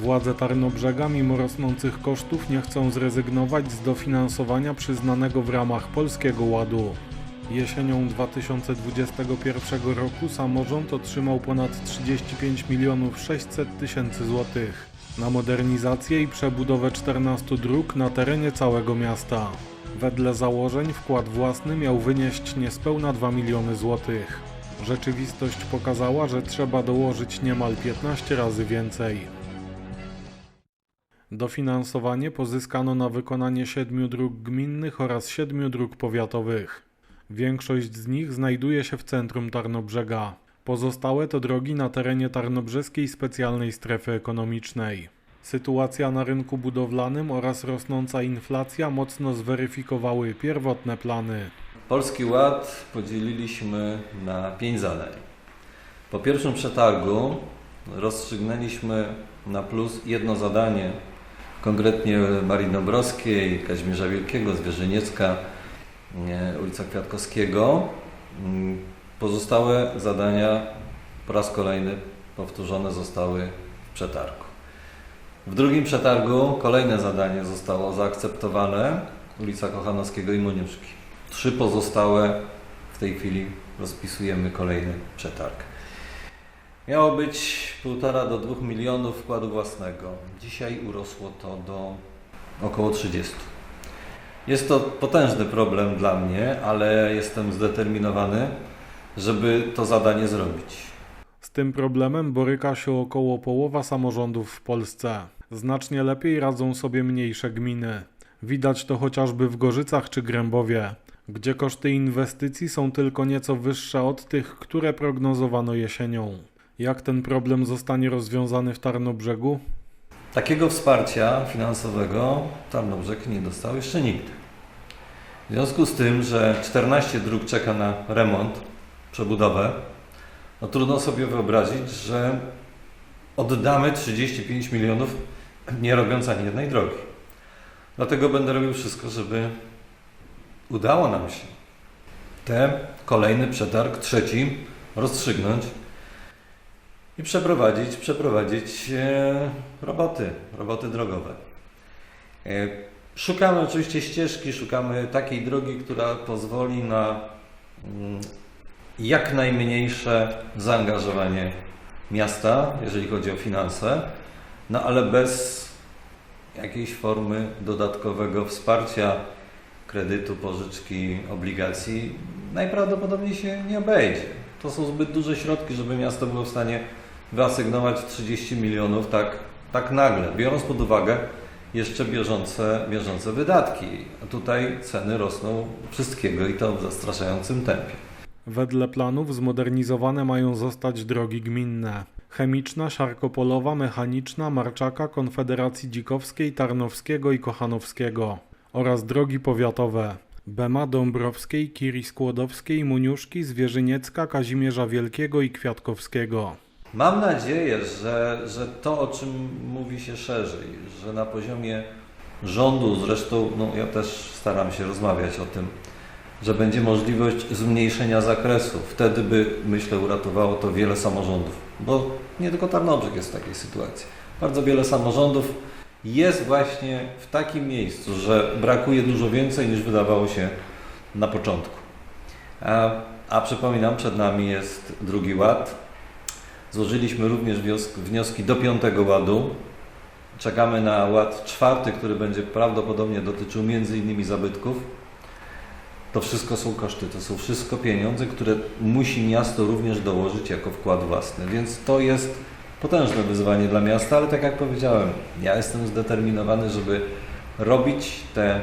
Władze Tarnobrzega mimo rosnących kosztów nie chcą zrezygnować z dofinansowania przyznanego w ramach Polskiego Ładu. Jesienią 2021 roku samorząd otrzymał ponad 35 milionów 600 tysięcy złotych na modernizację i przebudowę 14 dróg na terenie całego miasta. Wedle założeń wkład własny miał wynieść niespełna 2 miliony złotych. Rzeczywistość pokazała, że trzeba dołożyć niemal 15 razy więcej. Dofinansowanie pozyskano na wykonanie siedmiu dróg gminnych oraz siedmiu dróg powiatowych. Większość z nich znajduje się w centrum Tarnobrzega. Pozostałe to drogi na terenie Tarnobrzeskiej Specjalnej Strefy Ekonomicznej. Sytuacja na rynku budowlanym oraz rosnąca inflacja mocno zweryfikowały pierwotne plany. Polski Ład podzieliliśmy na pięć zadań. Po pierwszym przetargu rozstrzygnęliśmy na plus jedno zadanie, konkretnie Marii Dąbrowskiej, Kazimierza Wielkiego, Zwierzyniecka, nie, ulica Kwiatkowskiego. Mm, Pozostałe zadania po raz kolejny powtórzone zostały w przetargu. W drugim przetargu kolejne zadanie zostało zaakceptowane, ulica Kochanowskiego i Moniuszki. Trzy pozostałe w tej chwili rozpisujemy kolejny przetarg. Miało być 1,5 do 2 milionów wkładu własnego. Dzisiaj urosło to do około 30. Jest to potężny problem dla mnie, ale jestem zdeterminowany, żeby to zadanie zrobić. Z tym problemem boryka się około połowa samorządów w Polsce. Znacznie lepiej radzą sobie mniejsze gminy. Widać to chociażby w Gorzycach czy Grębowie, gdzie koszty inwestycji są tylko nieco wyższe od tych, które prognozowano jesienią. Jak ten problem zostanie rozwiązany w Tarnobrzegu? Takiego wsparcia finansowego Tarnobrzeg nie dostał jeszcze nigdy. W związku z tym, że 14 dróg czeka na remont, przebudowę, no trudno sobie wyobrazić, że oddamy 35 milionów nie robiąc ani jednej drogi. Dlatego będę robił wszystko, żeby udało nam się ten kolejny przetarg, trzeci, rozstrzygnąć i przeprowadzić, przeprowadzić e, roboty, roboty drogowe. E, Szukamy oczywiście ścieżki, szukamy takiej drogi, która pozwoli na mm, jak najmniejsze zaangażowanie miasta, jeżeli chodzi o finanse, no ale bez jakiejś formy dodatkowego wsparcia kredytu, pożyczki, obligacji najprawdopodobniej się nie obejdzie. To są zbyt duże środki, żeby miasto było w stanie wyasygnować 30 milionów tak, tak nagle, biorąc pod uwagę jeszcze bieżące, bieżące wydatki. A tutaj ceny rosną wszystkiego i to w zastraszającym tempie. Wedle planów zmodernizowane mają zostać drogi gminne. Chemiczna, Siarkopolowa, Mechaniczna, Marczaka, Konfederacji Dzikowskiej, Tarnowskiego i Kochanowskiego oraz drogi powiatowe Bema, Dąbrowskiej, Kiri Skłodowskiej, Muniuszki, Zwierzyniecka, Kazimierza Wielkiego i Kwiatkowskiego. Mam nadzieję, że, że to, o czym mówi się szerzej, że na poziomie rządu, zresztą no, ja też staram się rozmawiać o tym, że będzie możliwość zmniejszenia zakresu. Wtedy by, myślę, uratowało to wiele samorządów, bo nie tylko Tarnobrzeg jest w takiej sytuacji. Bardzo wiele samorządów jest właśnie w takim miejscu, że brakuje dużo więcej niż wydawało się na początku. A, a przypominam, przed nami jest drugi ład, Złożyliśmy również wnioski, do piątego ładu. Czekamy na ład czwarty, który będzie prawdopodobnie dotyczył innymi zabytków. To wszystko są koszty, to są wszystko pieniądze, które musi miasto również dołożyć jako wkład własny. Więc to jest potężne wyzwanie dla miasta, ale tak jak powiedziałem, ja jestem zdeterminowany, żeby robić te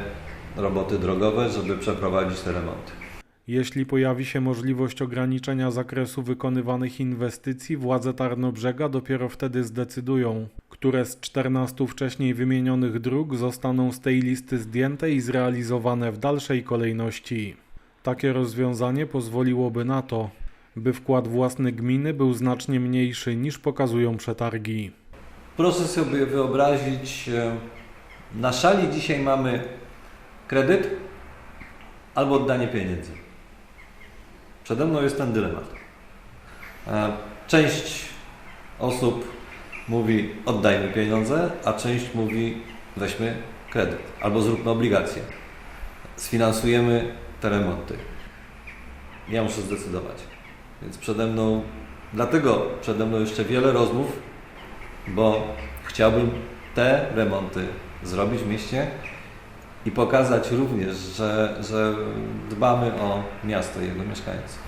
roboty drogowe, żeby przeprowadzić te remonty. Jeśli pojawi się możliwość ograniczenia zakresu wykonywanych inwestycji, władze Tarnobrzega dopiero wtedy zdecydują, które z 14 wcześniej wymienionych dróg zostaną z tej listy zdjęte i zrealizowane w dalszej kolejności. Takie rozwiązanie pozwoliłoby na to, by wkład własny gminy był znacznie mniejszy niż pokazują przetargi. Proszę sobie wyobrazić, e, na szali dzisiaj mamy kredyt albo oddanie pieniędzy. Przede mną jest ten dylemat. E, Część osób mówi oddajmy pieniądze, a część mówi weźmy kredyt albo zróbmy obligacje. Sfinansujemy te remonty. Ja muszę zdecydować. Więc przede mną, dlatego przede mną jeszcze wiele rozmów, bo chciałbym te remonty zrobić w mieście i pokazać również, że, że dbamy o miasto i jego mieszkańców.